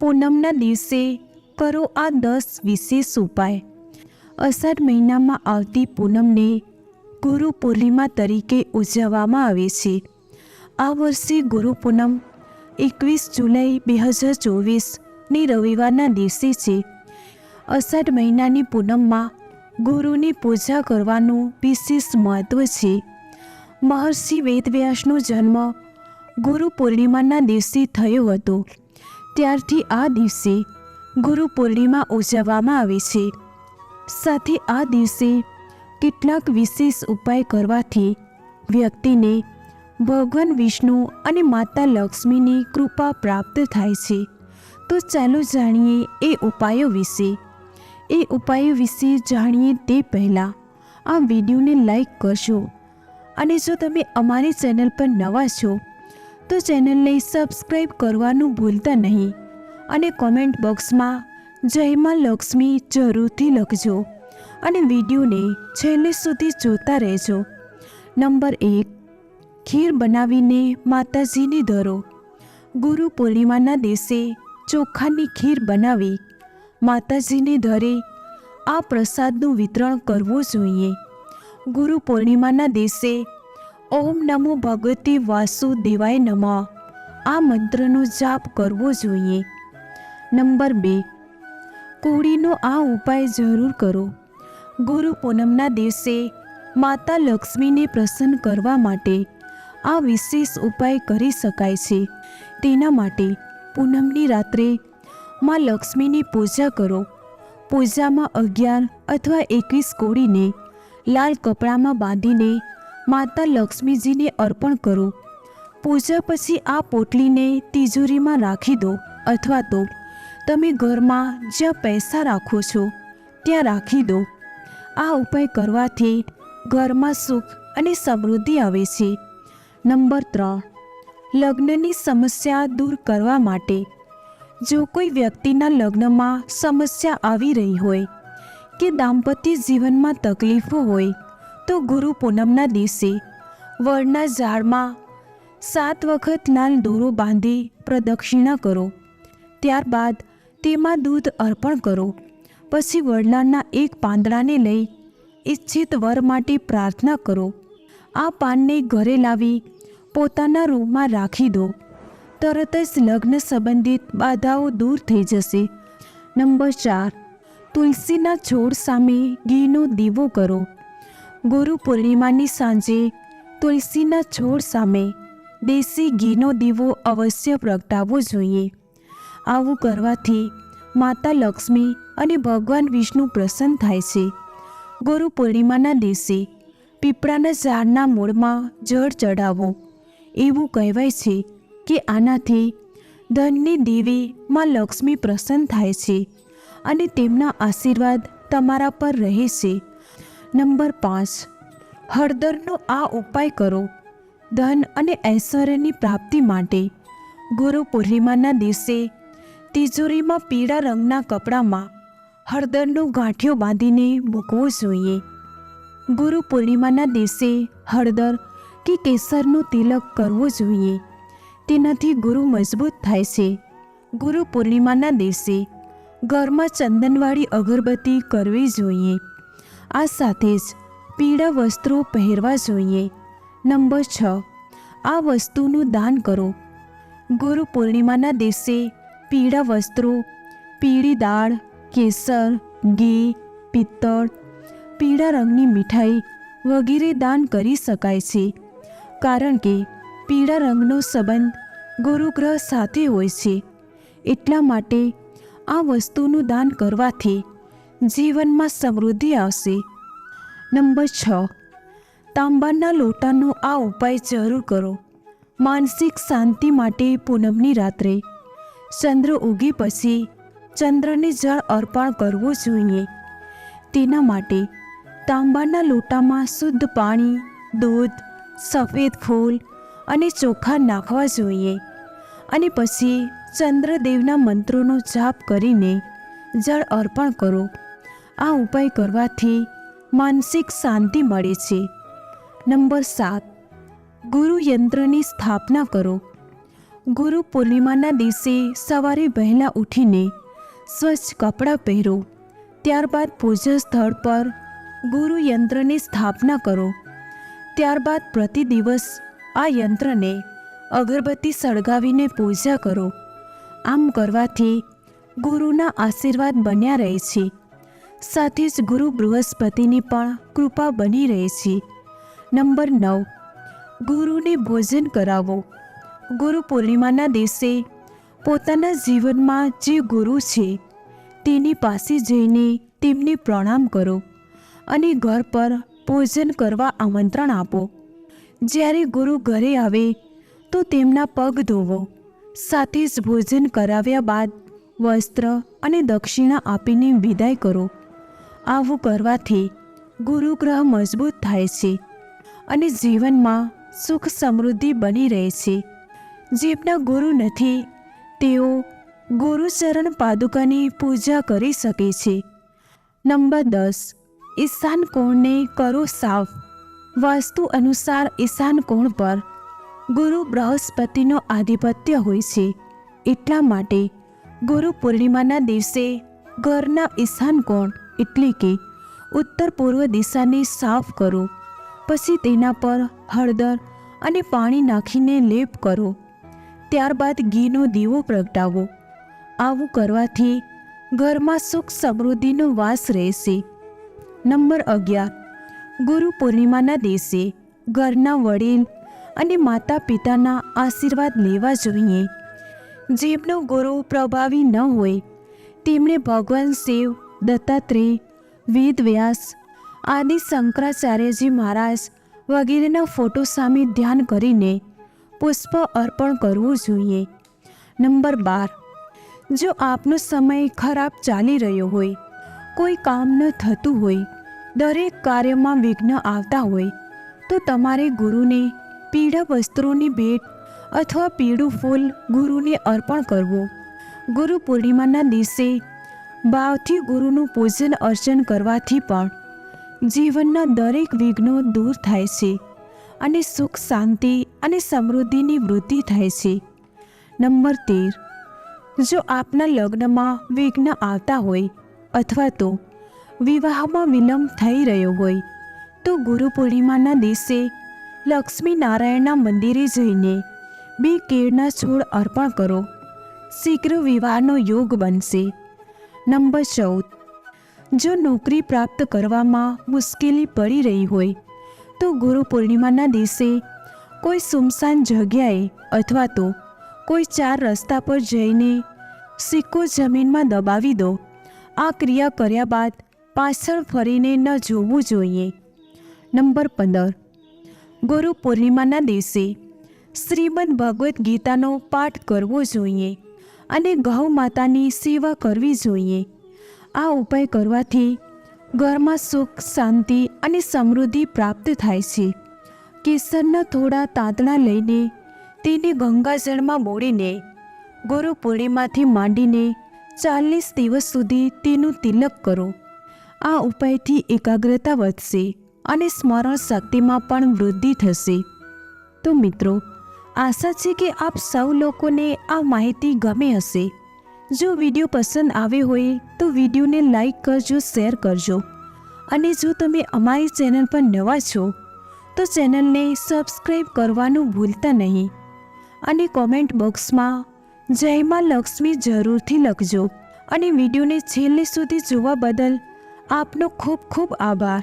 પૂનમના દિવસે કરો આ દસ વિશેષ ઉપાય. અષાઢ મહિનામાં આવતી પૂનમને ગુરુ પૂર્ણિમા તરીકે ઉજવવામાં આવે છે. આ વર્ષે ગુરુ પૂનમ એકવીસ જુલાઈ બે હજાર ચોવીસની રવિવારના દિવસે છે. અષાઢ મહિનાની પૂનમમાં ગુરુની પૂજા કરવાનું વિશેષ મહત્વ છે. મહર્ષિ વેદવ્યાસનો જન્મ ગુરુ પૂર્ણિમાના દિવસે થયો હતો. ત્યારથી આ દિવસે ગુરુ પૂર્ણિમા ઉજવવામાં આવે છે. સાથે આ દિવસે કેટલાક વિશેષ ઉપાય કરવાથી વ્યક્તિને ભગવાન વિષ્ણુ અને માતા લક્ષ્મીની કૃપા પ્રાપ્ત થાય છે. તો ચાલો જાણીએ એ ઉપાયો વિશે. એ ઉપાયો વિશે જાણીએ તે પહેલાં આ વિડીયોને લાઈક કરશો અને જો તમે અમારી ચેનલ પર નવા છો તો ચેનલને સબસ્ક્રાઈબ કરવાનું ભૂલતા નહીં. અને કોમેન્ટ બોક્સમાં જયમાં લક્ષ્મી જરૂરથી લખજો અને વિડીયોને છેલ્લે સુધી જોતા રહેજો. નંબર એક, ખીર બનાવીને માતાજીને ધરો. ગુરુ પૂર્ણિમાના દિવસે ચોખાની ખીર બનાવી માતાજીને ધરે આ પ્રસાદનું વિતરણ કરવું જોઈએ. ગુરુ પૂર્ણિમાના દિવસે ઓમ નમો ભગવતી વાસુદેવાય નમઃ. આ મંત્રનો જાપ કરવો જોઈએ. નંબર બે. કોળીનો આ ઉપાય જરૂર કરો. ગુરુ પૂનમના દિવસે માતા લક્ષ્મીને પ્રસન્ન કરવા માટે આ વિશેષ ઉપાય કરી શકાય છે. તેના માટે પૂનમની રાત્રે માં લક્ષ્મીની પૂજા કરો. પૂજામાં અગિયાર અથવા એકવીસ કોળીને લાલ કપડામાં બાંધીને માતા લક્ષ્મીજીને અર્પણ કરો. પૂજા પછી આ પોટલીને તિજોરીમાં રાખી દો અથવા તો તમે ઘરમાં જ્યાં પૈસા રાખો છો ત્યાં રાખી દો. આ ઉપાય કરવાથી ઘરમાં સુખ અને સમૃદ્ધિ આવે છે. નંબર ત્રણ. લગ્નની સમસ્યા દૂર કરવા માટે જો કોઈ વ્યક્તિના લગ્નમાં સમસ્યા આવી રહી હોય કે દાંપત્ય જીવનમાં તકલીફો હોય તો ગુરુ પૂનમના દિવસે વડના ઝાડમાં સાત વખત લાલ દોરો બાંધી પ્રદક્ષિણા કરો. ત્યારબાદ તેમાં દૂધ અર્પણ કરો. પછી વડલાના એક પાંદડાને લઈ ઈચ્છિત વર માટે પ્રાર્થના કરો. આ પાનને ઘરે લાવી પોતાના રૂમમાં રાખી દો. તરત જ લગ્ન સંબંધિત બાધાઓ દૂર થઈ જશે. નંબર ચાર, તુલસીના છોડ સામે ઘીનો દીવો કરો. ગુરુ પૂર્ણિમાની સાંજે તુલસીના છોડ સામે દેશી ઘીનો દીવો અવશ્ય પ્રગટાવવો જોઈએ. આવું કરવાથી માતા લક્ષ્મી અને ભગવાન વિષ્ણુ પ્રસન્ન થાય છે. ગુરુ પૂર્ણિમાના દિવસે પીપળાના ઝાડના મૂળમાં જળ ચડાવો એવું કહેવાય છે કે આનાથી ધનની દેવી માં લક્ષ્મી પ્રસન્ન થાય છે અને તેમના આશીર્વાદ તમારા પર રહે છે. નંબર પાંચ. હળદરનો આ ઉપાય કરો. ધન અને ઐશ્વર્યની પ્રાપ્તિ માટે. ગુરુ પૂર્ણિમાના દિવસે તિજોરીમાં પીળા રંગના કપડામાં હળદરનો ગાંઠિયો બાંધીને મૂકવો જોઈએ. ગુરુ પૂર્ણિમાના દિવસે હળદર કે કેસરનું તિલક કરવું જોઈએ. તેનાથી ગુરુ મજબૂત થાય છે. ગુરુ પૂર્ણિમાના દિવસે ઘરમાં ચંદનવાળી અગરબત્તી કરવી જોઈએ. આ સાથે જ પીળા વસ્ત્રો પહેરવા જોઈએ. નંબર છ. આ વસ્તુનું દાન કરો. ગુરુ પૂર્ણિમાના દિવસે પીળા વસ્ત્રો, પીળી દાળ, કેસર, ઘી, પિત્તળ, પીળા રંગની મીઠાઈ વગેરે દાન કરી શકાય છે. કારણ કે પીળા રંગનો સંબંધ ગુરુગ્રહ સાથે હોય છે. એટલા માટે આ વસ્તુનું દાન કરવાથી જીવનમાં સમૃદ્ધિ આવશે. નંબર છ. તાંબાના લોટાનો આ ઉપાય જરૂર કરો. માનસિક શાંતિ માટે પૂનમની રાત્રે. ચંદ્ર ઉગી પછી ચંદ્રને જળ અર્પણ કરવું જોઈએ. તેના માટે તાંબાના લોટામાં શુદ્ધ પાણી, દૂધ, સફેદ ફૂલ અને ચોખા નાખવા જોઈએ. અને પછી ચંદ્રદેવના મંત્રોનો જાપ કરીને જળ અર્પણ કરો. આ ઉપાય કરવાથી માનસિક શાંતિ મળે છે. નંબર સાત, ગુરુ યંત્રની સ્થાપના કરો. ગુરુ પૂર્ણિમાના દિવસે સવારે વહેલા ઉઠીને સ્વચ્છ કપડાં પહેરો. ત્યારબાદ પૂજા સ્થળ પર ગુરુ યંત્રની સ્થાપના કરો. ત્યારબાદ પ્રતિ દિવસ આ યંત્રને અગરબત્તી સળગાવીને પૂજા કરો. આમ કરવાથી ગુરુના આશીર્વાદ બન્યા રહે છે. સાથે જ ગુરુ બૃહસ્પતિની પણ કૃપા બની રહે છે. નંબર નવ. ગુરુને ભોજન કરાવો. ગુરુ પૂર્ણિમાના દિવસે પોતાના જીવનમાં જે ગુરુ છે, તેની પાસે જઈને તેમને પ્રણામ કરો અને ઘર પર ભોજન કરવા આમંત્રણ આપો. જ્યારે ગુરુ ઘરે આવે, તો તેમના પગ ધોવો. સાથે જ ભોજન કરાવ્યા બાદ વસ્ત્ર અને દક્ષિણા આપીને વિદાય કરો. આવું કરવાથી ગુરુગ્રહ મજબૂત થાય છે અને જીવનમાં સુખ સમૃદ્ધિ બની રહે છે. જેમના ગુરુ નથી, તેઓ ગુરુચરણ પાદુકાની પૂજા કરી શકે છે. નંબર દસ, ઈશાન કોણને કરો સાફ. વાસ્તુ અનુસાર ઈશાન કોણ પર ગુરુ બૃહસ્પતિનો આધિપત્ય હોય છે. એટલા માટે ગુરુ પૂર્ણિમાના દિવસે ઘરના ઈશાન કોણ એટલે કે ઉત્તર પૂર્વ દિશાને સાફ કરો, પછી તેના પર હળદર અને પાણી નાખીને લેપ કરો. ત્યારબાદ ઘીનો દીવો પ્રગટાવો. આવું કરવાથી ઘરમાં સુખ સમૃદ્ધિનો વાસ રહેશે. નંબર અગિયાર. ગુરુ પૂર્ણિમાના દિવસે ઘરના વડીલ અને માતા પિતાના આશીર્વાદ લેવા જોઈએ. જેમનો ગુરુ પ્રભાવી ન હોય, તેમણે ભગવાન શિવ દત્તાત્રેય વેદ વ્યાસ, આદિ શંકરાચાર્યજી મહારાજ વગેરેના ફોટો સામે ધ્યાન કરીને પુષ્પ અર્પણ કરવું જોઈએ. નંબર બાર. જો આપનો સમય ખરાબ ચાલી રહ્યો હોય, કોઈ કામ ન થતું હોય, દરેક કાર્યમાં વિઘ્ન આવતા હોય, તો તમારે ગુરુને પીળા વસ્ત્રોની ભેટ અથવા પીળું ફૂલ ગુરુને અર્પણ કરવું. ગુરુ પૂર્ણિમાના દિવસે ભાવથી ગુરુનું પૂજન અર્ચન કરવાથી પણ જીવનના દરેક વિઘ્નો દૂર થાય છે અને સુખ, શાંતિ અને સમૃદ્ધિની વૃદ્ધિ થાય છે. નંબર તેર. જો આપના લગ્નમાં વિઘ્ન આવતા હોય અથવા તો વિવાહમાં વિલંબ થઈ રહ્યો હોય, તો ગુરુ પૂર્ણિમાના દિવસે લક્ષ્મી નારાયણના મંદિરે જઈને બે કેળના છોડ અર્પણ કરો. શીઘ્ર વિવાહનો યોગ બનશે. નંબર ચૌદ. જો નોકરી પ્રાપ્ત કરવામાં મુશ્કેલી પડી રહી હોય, તો ગુરુ પૂર્ણિમાના દિવસે કોઈ સુમસાન જગ્યાએ અથવા તો કોઈ ચાર રસ્તા પર જઈને સિક્કો જમીનમાં દબાવી દો. આ ક્રિયા કર્યા બાદ પાછળ ફરીને ન જોવું જોઈએ. નંબર પંદર. ગુરુ પૂર્ણિમાના દિવસે શ્રીમદ ભગવદ્ ગીતાનો પાઠ કરવો જોઈએ. અને ગૌ માતાની સેવા કરવી જોઈએ. આ ઉપાય કરવાથી ઘરમાં સુખ, શાંતિ અને સમૃદ્ધિ પ્રાપ્ત થાય છે. કેસરના થોડા તાંતણા લઈને તેને ગંગાજળમાં બોળીને ગુરુ પૂર્ણિમાથી માંડીને ચાલીસ દિવસ સુધી તેનું તિલક કરો. આ ઉપાયથી એકાગ્રતા વધશે અને સ્મરણ શક્તિમાં પણ વૃદ્ધિ થશે. તો મિત્રો આશા છે કે આપ સૌ લોકોને આ માહિતી ગમે હશે. જો વીડિયો પસંદ આવ્યો હોય તો વિડીયોને લાઈક કરજો, શેર કરજો. અને જો તમે અમારી ચેનલ પર નવા છો, તો ચેનલને સબસ્ક્રાઈબ કરવાનું ભૂલતા નહીં. અને કોમેન્ટ બોક્સમાં જયમાં લક્ષ્મી જરૂરથી લખજો. અને વિડીયોને છેલ્લે સુધી જોવા બદલ આપનો ખૂબ ખૂબ આભાર.